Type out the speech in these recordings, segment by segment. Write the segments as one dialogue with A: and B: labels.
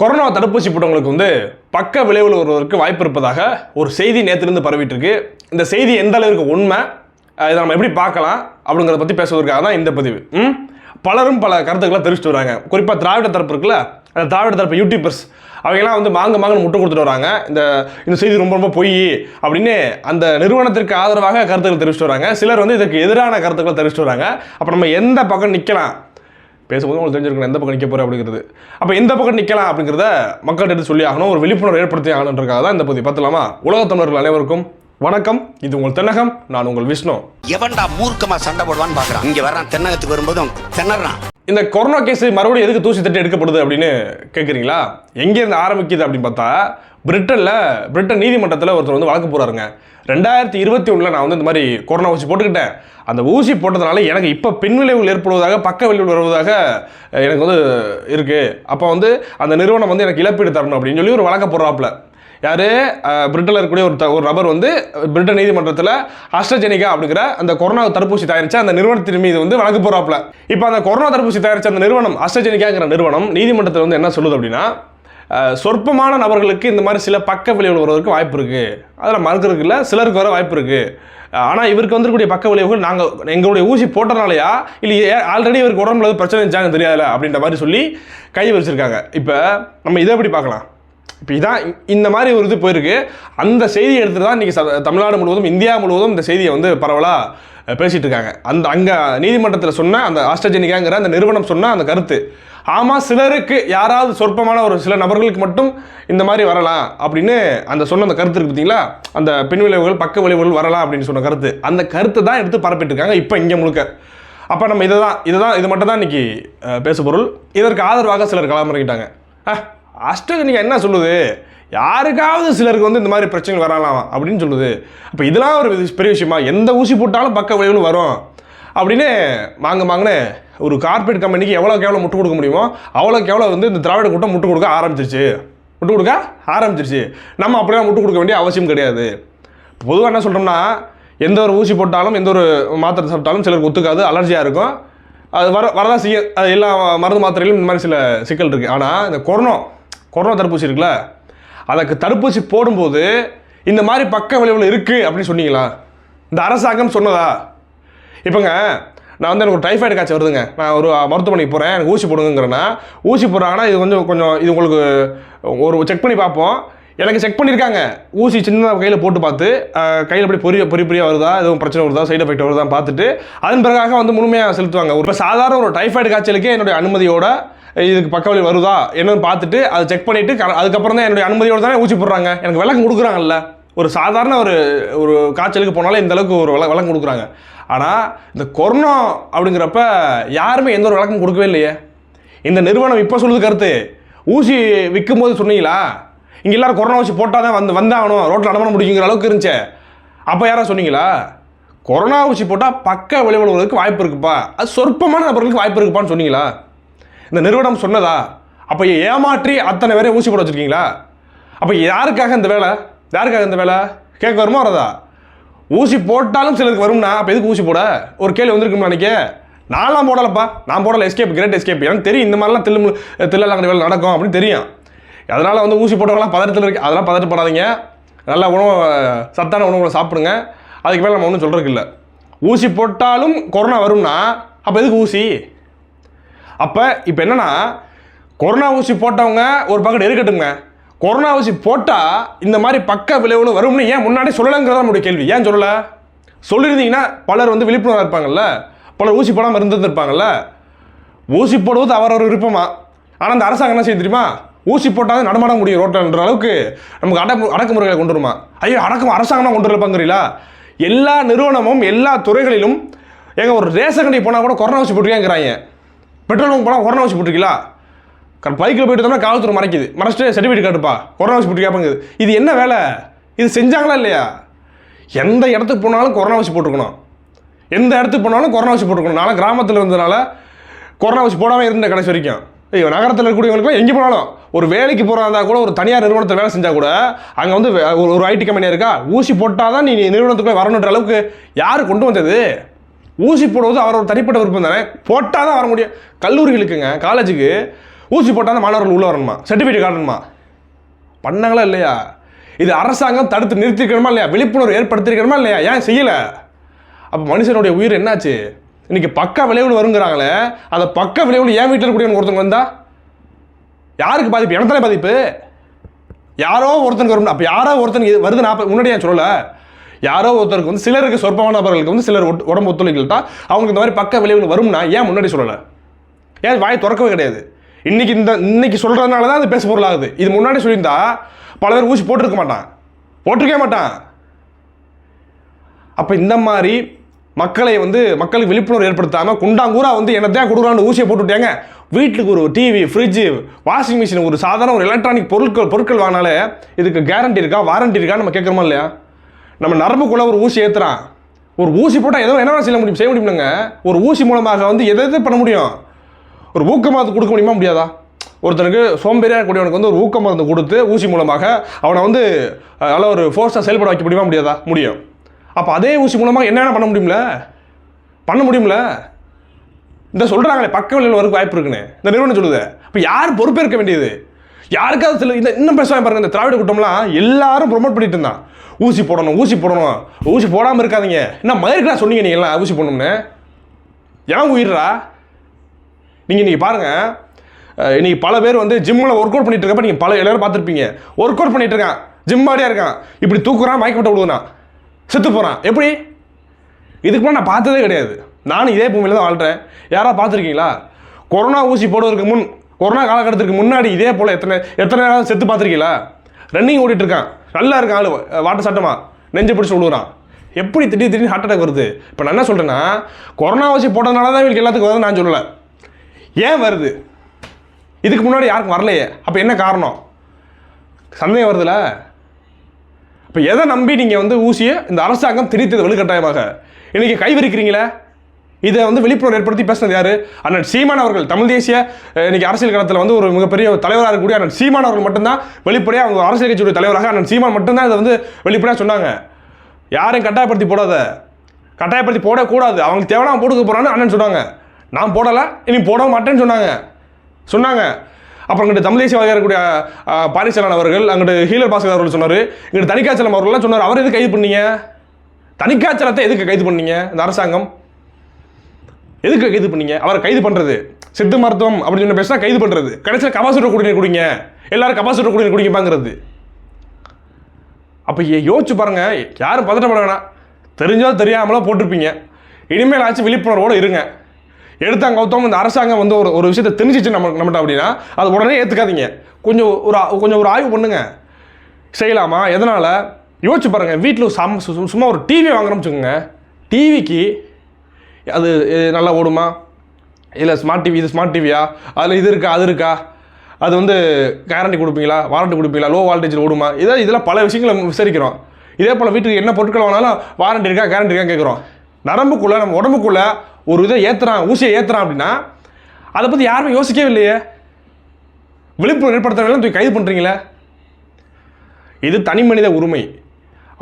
A: Corona தடுப்பூசி போட்டவங்களுக்கு வந்து பக்க விளைவில் வருவதற்கு வாய்ப்பு இருப்பதாக ஒரு செய்தி நேற்றுலேருந்து பரவிட்டு இருக்கு இந்த செய்தி எந்த அளவுக்கு உண்மை இதை நம்ம எப்படி பார்க்கலாம் அப்படிங்கிறத பற்றி பேசுவதற்காக தான் இந்த பதிவு. ம்? பலரும் பல கருத்துக்களை தெரிவிச்சுட்டு வராங்க. குறிப்பாக திராவிட தரப்பு இருக்குல்ல அந்த திராவிட தரப்பு யூடியூபர்ஸ் அவங்கெல்லாம் வந்து மாங்க மாங்கன்னு முட்டை கொடுத்துட்டு வராங்க. இந்த இந்த செய்தி ரொம்ப ரொம்ப பொய் அப்படின்னு அந்த நிறுவனத்திற்கு ஆதரவாக கருத்துக்கள் தெரிவிச்சுட்டு வராங்க. சிலர் வந்து இதுக்கு எதிரான கருத்துக்களை தெரிவிச்சுட்டு வராங்க. அப்போ நம்ம எந்த பக்கம் நிற்கலாம் பேசும்போது உங்களுக்கு தெரிஞ்சிருக்கணும் எந்த பக்கம் நிற்க போகிறேன் அப்படிங்கிறது. அப்போ எந்த பக்கம் நிற்கலாம் அப்படிங்கிறத மக்கள்கிட்ட எடுத்து சொல்லி ஆகணும். ஒரு விழிப்புணர்வு ஏற்படுத்தி ஆகணுன்றக்காக தான் இந்த பதிவு. பார்த்துலாமா உலக தமிழர்கள் அனைவருக்கும் வணக்கம். இது உங்கள் தென்னகம் நான் உங்கள் விஷ்ணு.
B: எவன்டா மூர்க்கமா சண்டை போடுவான்னு பாக்குறான். இங்க வர்றான் தென்னகத்துக்கு வரும்போதும் திணறான்.
A: இந்த கொரோனா கேஸ் மறுபடியும் எதுக்கு தூசி தட்டி எடுக்கப்படுது அப்படின்னு கேட்குறீங்களா எங்கேருந்து ஆரம்பிக்குது அப்படின்னு பார்த்தா பிரிட்டனில் பிரிட்டன் நீதிமன்றத்தில் ஒருத்தர் வந்து வழக்கு போகிறாருங்க ரெண்டாயிரத்தி இருபத்தி ஒன்றில் நான் வந்து இந்த மாதிரி கொரோனா ஊசி போட்டுக்கிட்டேன். அந்த ஊசி போட்டதுனால எனக்கு இப்போ பின்விளைவுகள் ஏற்படுவதாக பக்க விளைவுகள் வருவதாக எனக்கு வந்து இருக்குது அப்போ வந்து அந்த நிறுவனம் வந்து எனக்கு இழப்பீடு தரணும் அப்படின்னு சொல்லி ஒரு வழக்க போடுறாப்புல. யார்? பிரிட்டனில் இருக்கக்கூடிய ஒரு த- ஒரு நபர் வந்து பிரிட்டன் நீதிமன்றத்தில் அஸ்ட்ரஜெனிகா அப்படிங்கிற அந்த கொரோனா தடுப்பூசி தயாரித்த அந்த நிறுவனத்தின் மீது வந்து வழக்கு போகிறாப்புல இப்போ அந்த கொரோனா தடுப்பூசி தயாரித்த அந்த நிறுவனம் அஸ்ட்ரஜெனிகாங்கிற நிறுவனம் நீதிமன்றத்தில் வந்து என்ன சொல்லுது அப்படின்னா சொற்பமான நபர்களுக்கு இந்த மாதிரி சில பக்க விளைவுகள் வருவதற்கு வாய்ப்பு இருக்குது அதில் மறுக்கிறதுக்கு இல்லை சிலருக்கு வர வாய்ப்பு இருக்குது ஆனால் இவருக்கு வந்திருக்கக்கூடிய பக்க விளைவுகள் நாங்கள் எங்களுடைய ஊசி போட்டனாலயா? இல்லை ஆல்ரெடி இவருக்கு உடம்புல பிரச்சனை இருந்துச்சாங்க தெரியாதுல அப்படின்ற மாதிரி சொல்லி கை வச்சிருக்காங்க இப்போ நம்ம இதை எப்படி பார்க்கலாம்? இப்போ இதான் இந்த மாதிரி ஒரு இது போயிருக்கு. அந்த செய்தி எடுத்து தான் இன்றைக்கி தமிழ்நாடு முழுவதும் இந்தியா முழுவதும் இந்த செய்தியை வந்து பரவலாக பேசிகிட்டு இருக்காங்க. அந்த அங்கே நீதிமன்றத்தில் சொன்ன அந்த ஆஸ்ட்ரஜெனிக்காங்கிற அந்த நிறுவனம் சொன்ன அந்த கருத்து ஆமாம் சிலருக்கு யாராவது சொற்பமான ஒரு சில நபர்களுக்கு மட்டும் இந்த மாதிரி வரலாம் அப்படின்னு அந்த சொன்ன அந்த கருத்து இருக்கு பார்த்தீங்களா அந்த பின் விளைவுகள் பக்க விளைவுகள் வரலாம் அப்படின்னு சொன்ன கருத்து. அந்த கருத்தை தான் எடுத்து பரப்பிட்டு இருக்காங்க இப்போ இங்கே முழுக்க. அப்போ நம்ம இதை தான் இதை தான் இது மட்டும் தான் இன்றைக்கி பேச பேசு பொருள் இதற்கு ஆதரவாக சிலர் களமிறங்கிட்டாங்க அஷ்டகனிகா என்ன சொல்லுது? யாருக்காவது சிலருக்கு வந்து இந்த மாதிரி பிரச்சனைகள் வரலாம் அப்படின்னு சொல்லுது. அப்போ இதெல்லாம் ஒரு பெரிய விஷயமா? எந்த ஊசி போட்டாலும் பக்க விளைவுகள் வரும். அப்படின்னு வாங்க வாங்கினே ஒரு கார்பரேட் கம்பெனிக்கு எவ்வளோக்கு எவ்வளோ முட்டு கொடுக்க முடியுமோ அவ்வளோக்கு எவ்வளோ வந்து இந்த திராவிட கூட்டம் முட்டு கொடுக்க ஆரம்பிச்சிருச்சு. முட்டு கொடுக்க ஆரம்பிச்சிருச்சு. நம்ம அப்படியே முட்டு கொடுக்க வேண்டிய அவசியம் கிடையாது. பொதுவாக என்ன சொல்கிறோம்னா எந்த ஒரு ஊசி போட்டாலும் எந்த ஒரு மாத்திரை சாப்பிட்டாலும் சிலருக்கு ஒத்துக்காது அலர்ஜியாக இருக்கும். அது வர வரதான் செய்ய அது எல்லா மருந்து மாத்திரையிலும் இந்த மாதிரி சில சிக்கல் இருக்குது ஆனால் இந்த கொரோனா கொரோனா தடுப்பூசி இருக்குல்ல? அதுக்கு தடுப்பூசி போடும்போது இந்த மாதிரி பக்க விளைவுகள் இருக்குது அப்படின்னு சொன்னீங்களா? இந்த அரசாங்கம் சொன்னதா? இப்போங்க நான் வந்து எனக்கு ஒரு டைஃபாய்டு காய்ச்சல் வருதுங்க. நான் ஒரு மருத்துவமனைக்கு போகிறேன் எனக்கு ஊசி போடுங்கிறேன்னா ஊசி போடுறாங்கன்னா இது கொஞ்சம் கொஞ்சம் இது உங்களுக்கு ஒரு செக் பண்ணி பார்ப்போம். எனக்கு செக் பண்ணியிருக்காங்க ஊசி சின்ன கையில் போட்டு பார்த்து கையில் அப்படி பொரிய பொரிய பொரிய வருதா? எதுவும் பிரச்சனை வருதா? சைடு எஃபெக்ட் வருதா பார்த்துட்டு அதன் பிறகாக வந்து முழுமையாக செலுத்துவாங்க. இப்போ சாதாரண ஒரு டைஃபாய்டு காய்ச்சலுக்கே என்னுடைய அனுமதியோட இதுக்கு பக்கவழி வருதா? என்னன்னு பார்த்துட்டு அதை செக் பண்ணிவிட்டு அதுக்கப்புறம் தான் என்னுடைய அனுமதியோட தானே ஊசி போடுறாங்க. எனக்கு விளக்கம் கொடுக்குறாங்கல்ல. ஒரு சாதாரண ஒரு ஒரு காய்ச்சலுக்கு போனாலே இந்த அளவுக்கு ஒரு விளக்கம் கொடுக்குறாங்க. ஆனால் இந்த கொரோனா அப்படிங்கிறப்ப யாருமே எந்த ஒரு விளக்கம் கொடுக்கவே இல்லையே. இந்த நிறுவனம் இப்போ சொல்லுது கருத்து. ஊசி விற்கும் போது சொன்னீங்களா? இங்கே எல்லாரும் கொரோனா ஊசி போட்டால் தான் வந்து வந்தாகணும். ரோட்டில் நடமாட முடியுங்கிற அளவுக்கு இருந்துச்சே. அப்போ யாரா சொன்னீங்களா? கொரோனா ஊசி போட்டால் பக்க விளைவுகளுக்கு வாய்ப்பு இருக்குப்பா. அது சொற்பமான நபர்களுக்கு வாய்ப்பு இருக்குப்பான்னு சொன்னீங்களா? இந்த நிறுவனம் சொன்னதா? அப்போ ஏமாற்றி அத்தனை பேரையும் ஊசி போட வச்சுருக்கீங்களா? அப்போ யாருக்காக இந்த வேலை? யாருக்காக இந்த வேலை? கேட்க வருமா வரதா? ஊசி போட்டாலும் சிலருக்கு வரும்னா அப்போ எதுக்கு ஊசி போட? ஒரு கேள்வி வந்துருக்குமா நினைக்க. நான்லாம் போடலப்பா. நான் போடல. எஸ்கேப் கிரேட் எஸ்கேப் எனக்கு தெரியும் இந்த மாதிரிலாம் தில்லு தில்லலாங்க வேலை நடக்கும் அப்படின்னு தெரியும். அதனால் வந்து ஊசி போட்டவங்களாம் பதட்டத்தில் இருக்கு. அதெல்லாம் பதட்டப்படாதீங்க. நல்ல உணவு சத்தான உணவுகளை சாப்பிடுங்க. அதுக்கு மேலே நம்ம ஒன்றும் சொல்கிறதுக்கு இல்லை ஊசி போட்டாலும் கொரோனா வரும்னா அப்போ எதுக்கு ஊசி? அப்போ இப்போ என்னென்னா கொரோனா ஊசி போட்டவங்க ஒரு பக்கம் இருக்கட்டுங்க கொரோனா ஊசி போட்டால் இந்த மாதிரி பக்க விளைவுகள் வரும்னு ஏன் முன்னாடி சொல்லலைங்கிறத நம்மளுடைய கேள்வி. ஏன் சொல்லலை? சொல்லியிருந்தீங்கன்னா பலர் வந்து விழிப்புணர்வாக இருப்பாங்கல்ல. பலர் ஊசி போடாமல் இருந்துருந்துருப்பாங்கல்ல. ஊசி போடுவது அவரவர் விருப்பமா? ஆனால் அந்த அரசாங்கம் என்ன செய்ய தெரியுமா? ஊசி போட்டால் நடமாட முடியும் ரோட்டில்ன்ற அளவுக்கு. நமக்கு அடக்கு அடக்குமுறைகளை கொண்டு வருமா? ஐயோ அடக்கம் அரசாங்கம் கொண்டு வரப்பாங்கிறீங்களா எல்லா நிறுவனமும் எல்லா துறைகளிலும் எங்கள் ஒரு ரேஷன் கடைக்கு போனால் கூட கொரோனா ஊசி போட்டிருக்கேங்கிறாங்க பெட்ரோல் பங்க் போனால் கொரோனா ஊசி போட்டிருக்கீங்களா? பைக்கில் போயிட்டு வந்தோம்னா காவல்துறை மறைக்குது. மறைச்சிட்டு சர்டிஃபிகேட் காட்டுப்பா. கொரோனா ஊசி போட்டிருக்காப்பாங்குது இது என்ன வேலை? இது செஞ்சாங்களா இல்லையா? எந்த இடத்துக்கு போனாலும் கொரோனா ஊசி போட்டுருக்கணும். எந்த இடத்துக்கு போனாலும் கொரோனா ஊசி போட்டுருக்கணும். நான் கிராமத்தில் இருந்ததுனால கொரோனா ஊசி போடாமல் இருந்த கடைசி வரைக்கும். நகரத்தில் இருக்கக்கூடியவங்களுக்குலாம் எங்கே போனாலும் ஒரு வேலைக்கு போகிறதா கூட ஒரு தனியார் நிறுவனத்தில் வேலை செஞ்சால் கூட அங்கே வந்து ஒரு ஒரு ஐடி கம்பெனியாக இருக்கா? ஊசி போட்டால் தான் நீ நிறுவனத்துக்குள்ளே வரணுன்ற அளவுக்கு யார் கொண்டு வந்தது? ஊசி போடுவது அவர் ஒரு தனிப்பட்ட விருப்பம் தானே? போட்டால் தான் வர முடியும். கல்லூரிகளுக்குங்க காலேஜுக்கு ஊசி போட்டால் தான் மாணவர்கள் உள்ளே வரணுமா? சர்டிஃபிகேட் காட்டணுமா? பண்ணாங்களா இல்லையா? இது அரசாங்கம் தடுத்து நிறுத்திருக்கணுமா இல்லையா? விழிப்புணர்வு ஏற்படுத்திருக்கணுமா இல்லையா? ஏன் செய்யலை? அப்போ மனுஷனுடைய உயிர் என்னாச்சு? இன்னைக்கு பக்க விளைவுகள் வருங்கிறாங்களே அந்த பக்க விளைவுகள் ஏன் வீட்டில் இருக்கக்கூடிய ஒருத்தவங்க வந்தா? யாருக்கு பாதிப்பு? எனக்கு பாதிப்பு? யாரோ ஒருத்தனுக்கு வரும். அப்போ யாரோ ஒருத்தனுக்கு இது வருது நான் முன்னாடி ஏன் சொல்லலை. யாரோ ஒருத்தருக்கு வந்து சிலருக்கு சொற்பமான நபர்களுக்கு வந்து சிலர் உடம்பு ஒத்துழைக்கல் அவங்களுக்கு இந்த மாதிரி பக்க விளைவுகள் வரும்னா ஏன் முன்னாடி சொல்லலை? ஏன் வாய் திறக்கவே கிடையாது? இன்னைக்கு இந்த இன்னைக்கு சொல்கிறதுனால தான் அது பேச பொருளாகுது. இது முன்னாடி சொல்லியிருந்தா பல பேர் ஊசி போட்டிருக்க மாட்டான். போட்டிருக்கவே மாட்டான். அப்போ இந்த மாதிரி மக்களை வந்து மக்களுக்கு விழிப்புணர்வு ஏற்படுத்தாமல் குண்டாங்கூரா வந்து என்னத்தையும் கொடுக்குறான்னு ஊசியை போட்டுவிட்டாங்க வீட்டுக்கு ஒரு டிவி ஃப்ரிட்ஜு வாஷிங் மிஷின் ஒரு சாதாரண ஒரு எலக்ட்ரானிக் பொருட்கள் பொருட்கள் வாங்கினாலே இதுக்கு கேரண்டி இருக்கா வாரண்டி இருக்கான்னு நம்ம கேட்குறோமா இல்லையா? நம்ம நரம்புக்குள்ளே ஒரு ஊசி ஏற்றுறான் ஒரு ஊசி போட்டால் எதோ என்ன செய்ய முடியும் செய்ய முடியும்னுங்க ஒரு ஊசி மூலமாக வந்து எதை எதை பண்ண முடியும்? ஒரு ஊக்க மருந்து கொடுக்க முடியுமா முடியாதா? ஒருத்தனுக்கு சோம்பேறியாக கூடியவனுக்கு வந்து ஒரு ஊக்க மருந்து கொடுத்து ஊசி மூலமாக அவனை வந்து நல்ல ஒரு ஃபோர்ஸாக செயல்பட வைக்க முடியுமா முடியாதா? முடியும். அப்போ அதே ஊசி மூலமாக என்னென்ன பண்ண முடியும்ல? பண்ண முடியும்ல? இந்த சொல்கிறாங்களே பக்க விளைவில் வரக்கு வாய்ப்பு இருக்குன்னு. இந்த நிறுவனம் சொல்லுது. இப்போ யார் பொறுப்பேற்க வேண்டியது? யாருக்காவது சில இந்த இன்னும் பேசுவாங்க பாருங்க இந்த திராவிட கூட்டம்லாம் எல்லாரும் ப்ரொமோட் பண்ணிட்டு இருந்தான். ஊசி போடணும் ஊசி போடணும். ஊசி போடாமல் இருக்காதீங்க. என்ன மயிருக்கா சொன்னீங்க நீங்கள் எல்லாம் ஊசி போடணும்னு? ஏன் உயிர்றா? நீங்கள் இன்றைக்கி பாருங்கள் இன்றைக்கி பல பேர் வந்து ஜிம்மில் ஒர்க் அவுட் பண்ணிட்டு இருக்கப்ப நீங்கள் பல எல்லோரும் பார்த்துருப்பீங்க. ஒர்க் அவுட் பண்ணிட்டு இருக்கான். ஜிம் மாதிரியாக இருக்கான். இப்படி தூக்குறான் மயக்க விட்டு விடுவான் செத்து போகிறான் எப்படி? இதுக்கு முன்னாடி நான் பார்த்ததே கிடையாது. நானும் இதே பூமியில் தான் வாழ்கிறேன் யாராவது பார்த்துருக்கீங்களா? கொரோனா ஊசி போடுவதற்கு முன் கொரோனா காலகட்டத்திற்கு முன்னாடி இதே போல் எத்தனை எத்தனை நேரம் செத்து பார்த்துருக்கீங்களா? ரன்னிங் ஓடிட்டுருக்கான் நல்லா இருக்கான் ஆளு வாட்ட சட்டமாக நெஞ்சு பிடிச்சி விழுகிறான் எப்படி திடீர் திடீர்னு ஹார்ட் அட்டாக் வருது? இப்போ நான் என்ன சொல்கிறேன்னா கொரோனா ஊசி போட்டதுனால தான் இவங்களுக்கு எல்லாத்துக்கும் வருது நான் சொல்லலை. ஏன் வருது? இதுக்கு முன்னாடி யாருக்கும் வரலையே. அப்போ என்ன காரணம்? சந்தேகம் வருதுல்ல இப்போ எதை நம்பி நீங்கள் வந்து ஊசியை இந்த அரசாங்கம் திணித்தது வலுக்கட்டாயமாக? இன்றைக்கி கைவிரிக்கிறீங்களே? இதை வந்து விழிப்புணர்வு ஏற்படுத்தி பேசுனது யார்? அண்ணன் சீமான் அவர்கள் தமிழ் தேசிய இன்னைக்கு அரசியல் களத்தில் வந்து ஒரு மிகப்பெரிய தலைவராக இருக்கக்கூடிய அண்ணன் சீமான் அவர்கள் மட்டும்தான் வெளிப்படையாக அவங்க அரசியல் கட்சியுடைய தலைவராக அண்ணன் சீமான் மட்டும்தான் இதை வந்து வெளிப்படையாக சொன்னாங்க. யாரையும் கட்டாயப்படுத்தி போடாத. கட்டாயப்படுத்தி போடக்கூடாது. அவங்களுக்கு தேவையான போட்டுக்க போகிறான்னு அண்ணன் சொன்னாங்க. நான் போடலை இனி போட மாட்டேன்னு சொன்னாங்க. சொன்னாங்க. அப்புறம் அங்கிட்டு தமிழ் தேசியவாதியாக இருக்கக்கூடிய பாரிசலன் அவர்கள் அங்கிட்டு ஹீலர் பாஸ்கர் அவர்கள் சொன்னார். இங்கிட்டு தனிக்காச்சலம் அவர்கள்லாம் சொன்னார். அவர் எது கைது பண்ணீங்க? தனிக்காச்சலத்தை எதுக்கு கைது பண்ணீங்க? இந்த அரசாங்கம் எதுக்கு கைது பண்ணீங்க? அவரை கைது பண்ணுறது சித்த மருத்துவம் அப்படின்னு சொன்ன பேசினா கைது பண்ணுறது கடைசியில் கபாசுர குடிநீர் குடிங்க. எல்லாரும் கபாசுர குடிநீர் குடிங்கப்பாங்கிறது. அப்போ யோசிச்சு பாருங்க யாரும் பதட்டப்பட வேணாம். தெரிஞ்சோ தெரியாமலோ போட்டிருப்பீங்க. இனிமேல் ஆச்சு விழிப்புணர்வோடு இருங்க. எடுத்தாங்க கௌதம் இந்த அரசாங்கம் வந்து ஒரு ஒரு விஷயத்தை தெரிஞ்சிச்சு நம்ம நம்மகிட்ட அப்படின்னா அது உடனே ஏற்றுக்காதீங்க கொஞ்சம் ஒரு ஆ- கொஞ்சம் ஒரு ஆய்வு பண்ணுங்க. செய்யலாமா? எதனால்? யோசிச்சு பாருங்கள் வீட்டில் சம் சும்மா ஒரு டிவி வாங்குறோம்னு வச்சுக்கோங்க. டிவிக்கு அது நல்லா ஓடுமா? இல்லை ஸ்மார்ட் டிவி இது ஸ்மார்ட் டிவியா அதில் இது இருக்கா? அது இருக்கா? அது வந்து கேரண்டி கொடுப்பீங்களா? வாரண்டி கொடுப்பீங்களா? லோ வால்டேஜில் ஓடுமா? இதை இதெல்லாம் பல விஷயங்களை நம்ம விசாரிக்கிறோம். இதே போல் வீட்டுக்கு என்ன பொருட்கள் வாங்கினாலும் வாரண்டி இருக்கா கேரண்டி இருக்கா கேட்குறோம் நரம்புக்குள்ளே நம்ம உடம்புக்குள்ளே ஒரு இதை ஏற்றுறான் ஊசியை ஏற்றுறான் அப்படின்னா அதை பற்றி யாருமே யோசிக்கவே இல்லையே விழிப்புணர்வு ஏற்படுத்துறவங்களும் தூக்கி கைது பண்ணுறீங்களே இது தனி மனித உரிமை.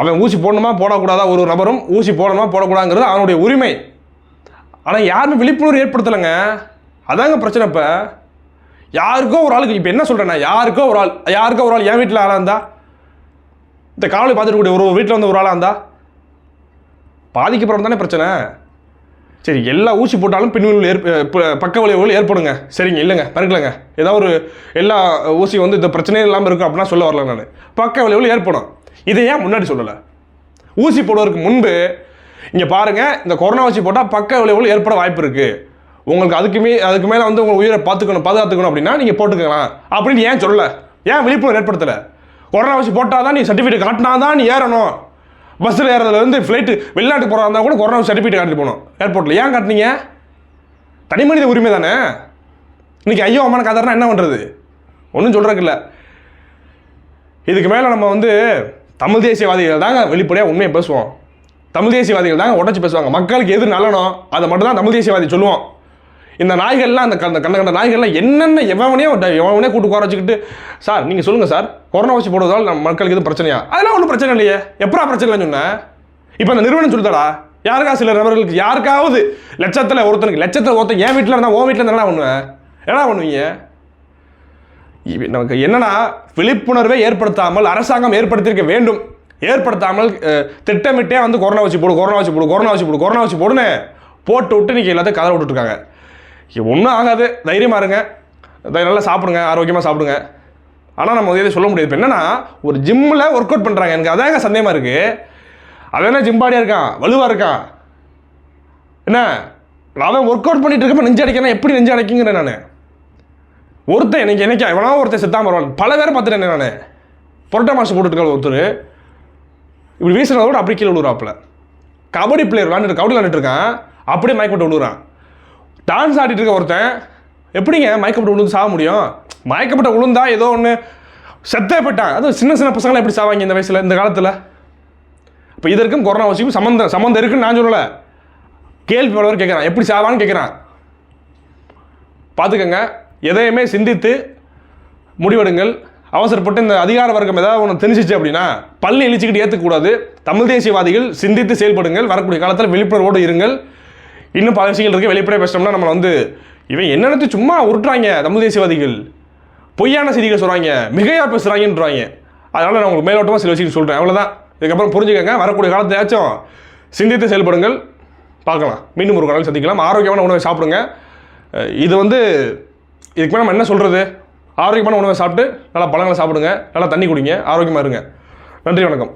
A: அவன் ஊசி போடணுமா போடக்கூடாதா? ஒரு ஒரு நபரும் ஊசி போடணுமா போடக்கூடாதுங்கிறது அவனுடைய உரிமை. ஆனால் யாருமே விழிப்புணர்வு ஏற்படுத்தலைங்க. அதாங்க பிரச்சனை இப்போ. யாருக்கோ ஒரு ஆளுக்கு இப்போ என்ன சொல்கிறேன்னா யாருக்கோ ஒரு ஆள் யாருக்கோ ஒரு ஆள் என் வீட்டில் ஆளாக இருந்தா இந்த காவலை பார்த்துட்டு கூடிய ஒரு வீட்டில் வந்து ஒரு ஆளாக இருந்தா பாதிக்கப்படுறது தானே பிரச்சனை? சரி எல்லா ஊசி போட்டாலும் பின்விளைவு ஏற்ப ப- பக்க விளைவுகள் ஏற்படுங்க. சரிங்க இல்லைங்க மறுக்கலங்க. ஏதாவது ஒரு எல்லா ஊசி வந்து இந்த பிரச்சனையே இல்லாமல் இருக்கும் அப்படின்னா சொல்ல வரல நான். பக்க விளைவுகள் ஏற்படும். இதை ஏன் முன்னாடி சொல்லலை? ஊசி போடுவதற்கு முன்பு இங்கே பாருங்கள் இந்த கொரோனா ஊசி போட்டால் பக்க விளைவுகள் ஏற்பட வாய்ப்பு இருக்குது உங்களுக்கு அதுக்குமே அதுக்கு மேலே வந்து உங்கள் உயிரை பார்த்துக்கணும் பாதுகாத்துக்கணும் அப்படின்னா நீங்கள் போட்டுக்கலாம். அப்படின்னு ஏன் சொல்லலை? ஏன் விழிப்புணர்வு ஏற்படுத்தலை? கொரோனா ஊசி போட்டால் தான் நீ சர்டிஃபிகேட் காட்டினா தான் நீ ஏறணும். பஸ்ஸில் ஏறதுலேருந்து ஃப்ளைட்டு வெளிநாட்டுக்கு போகிறதா இருந்தால் கூட கொரோனா சர்டிஃபிகேட் காட்டிட்டு போகணும் ஏர்போர்ட்டில் ஏன் காட்டினீங்க? தனி மனித உரிமை தானே? இன்னைக்கு ஐயோ அம்மான காதாருனா என்ன பண்ணுறது ஒன்றும் சொல்கிறதுக்கு இல்லை. இதுக்கு மேலே நம்ம வந்து தமிழ் தேசியவாதிகள் தாங்க வெளிப்படையாக உண்மையை பேசுவோம். தமிழ் தேசியவாதிகள் தாங்க உடச்சி பேசுவாங்க. மக்களுக்கு எது நல்லனோ அதை மட்டும் தான் தமிழ் தேசியவாதி சொல்லுவோம் இந்த நாய்கள்லாம் அந்த கண்ட கண்ட கண்ட நாய்கள்லாம் என்னென்ன எவனே எவனே கூட்டு குறை வச்சுக்கிட்டு சார் நீங்கள் சொல்லுங்கள் சார். கொரோனா வச்சு போடுவதால் நம்ம மக்களுக்கு எதுவும் பிரச்சனையா? அதெல்லாம் ஒன்றும் பிரச்சனை இல்லையே. எப்படா பிரச்சனை இல்லைன்னு சொன்னேன் இப்போ அந்த நிறுவனம் சொல்லுதாடா. யாருக்கா சில நபர்களுக்கு யாருக்காவது லட்சத்தில் ஒருத்தனுக்கு லட்சத்தில் ஒருத்தன் என் வீட்டில் இருந்தால் உன் வீட்டில் இருந்தால் என்ன பண்ணுவேன் என்ன பண்ணுவீங்க? நமக்கு என்னன்னா விழிப்புணர்வை ஏற்படுத்தாமல் அரசாங்கம் ஏற்படுத்தியிருக்க வேண்டும். ஏற்படுத்தாமல் திட்டமிட்டே வந்து கொரோனா வச்சு போடு கொரோனா வச்சு போடு கொரோனா வச்சு போடு கொரோனா வச்சு போடுன்னு போட்டு விட்டு இன்றைக்கி எல்லாத்தையும் கதற விட்டுருக்காங்க ஒன்றும் ஆகாது. தைரியமாக இருங்க. நல்லா சாப்பிடுங்க ஆரோக்கியமாக சாப்பிடுங்க. ஆனால் நம்ம இதை சொல்ல முடியாது. இப்போ என்னென்னா ஒரு ஜிம்மில் ஒர்க் அவுட் பண்ணுறாங்க எனக்கு அதாங்க சந்தேகமாக இருக்குது அவன் என்ன ஜிம்பாடியாக இருக்கான்? வலுவாக இருக்கான்? என்ன? அவன் ஒர்க் அவுட் பண்ணிட்டு இருக்கப்ப நெஞ்சு அடைக்கணும் எப்படி நெஞ்சு அடைக்குங்கிறேன் நான். ஒருத்தன் எனக்கு எனக்கு எவனா ஒருத்தன் செத்தாம பரவாயில்ல பல பேரை பார்த்துட்டேன் நான். புரட்டா மாஸ்டர் போட்டுட்டு ஒருத்தர். இப்படி வீசுறத விட அப்படி கீழே விழுறாப்புல கபடி பிளேயர் விளாண்டுட்டு கபடி விளாண்டுட்டு இருக்கான். அப்படியே மயக்கப்பட்டு விழுறான் டான்ஸ் ஆடிட்டு இருக்க ஒருத்தன் எப்படிங்க மயக்கப்பட்டு விழுந்து சாக முடியும்? மயக்கப்பட்ட விழுந்தா ஏதோ ஒன்று செத்தே போயிட்டான். அதுவும் சின்ன சின்ன பசங்களாம் எப்படி சாவாங்க இந்த வயசில் இந்த காலத்தில்? இப்போ இதற்கும் கொரோனா வசிக்கும் சம்மந்தம் சம்மந்தம் இருக்குன்னு நான் சொல்லலை. கேள்வி பலவர் கேட்குறான் எப்படி சாவான்னு கேட்குறான் பார்த்துக்கங்க எதையுமே சிந்தித்து முடிவெடுங்கள். அவசரப்பட்டு இந்த அதிகார வர்க்கம் ஏதாவது ஒன்று தெரிஞ்சிச்சு அப்படின்னா பள்ளி இழிச்சிக்கிட்டு ஏற்றக்கூடாது தமிழ் தேசியவாதிகள் சிந்தித்து செயல்படுங்கள். வரக்கூடிய காலத்தில் விழிப்புணர்வோடு இருங்கள். இன்னும் பல விஷயங்கள் இருக்குது வெளிப்படையாக பேசினோம்னா நம்ம வந்து இவன் என்னென்னத்து சும்மா உருட்டுறாங்க. தமிழ் தேசியவாதிகள். பொய்யான செய்திகள் சொல்கிறாங்க மிகையாக பேசுகிறாங்கன்றாங்க அதனால் நான் உங்களுக்கு மேலோட்டமாக சில விஷயங்கள் சொல்கிறேன் அவ்வளோதான் இதுக்கப்புறம் புரிஞ்சுக்கங்க. வரக்கூடிய காலத்தையாச்சும் சிந்தித்து செயல்படுங்கள். பார்க்கலாம். மீண்டும் ஒரு காலம் சந்திக்கலாம். ஆரோக்கியமான உணவை சாப்பிடுங்க. இது வந்து இதுக்கு மேலே நம்ம என்ன சொல்கிறது ஆரோக்கியமான உணவை சாப்பிட்டு நல்லா பழங்களை சாப்பிடுங்க. நல்லா தண்ணி குடிங்க. ஆரோக்கியமாக இருங்க. நன்றி வணக்கம்.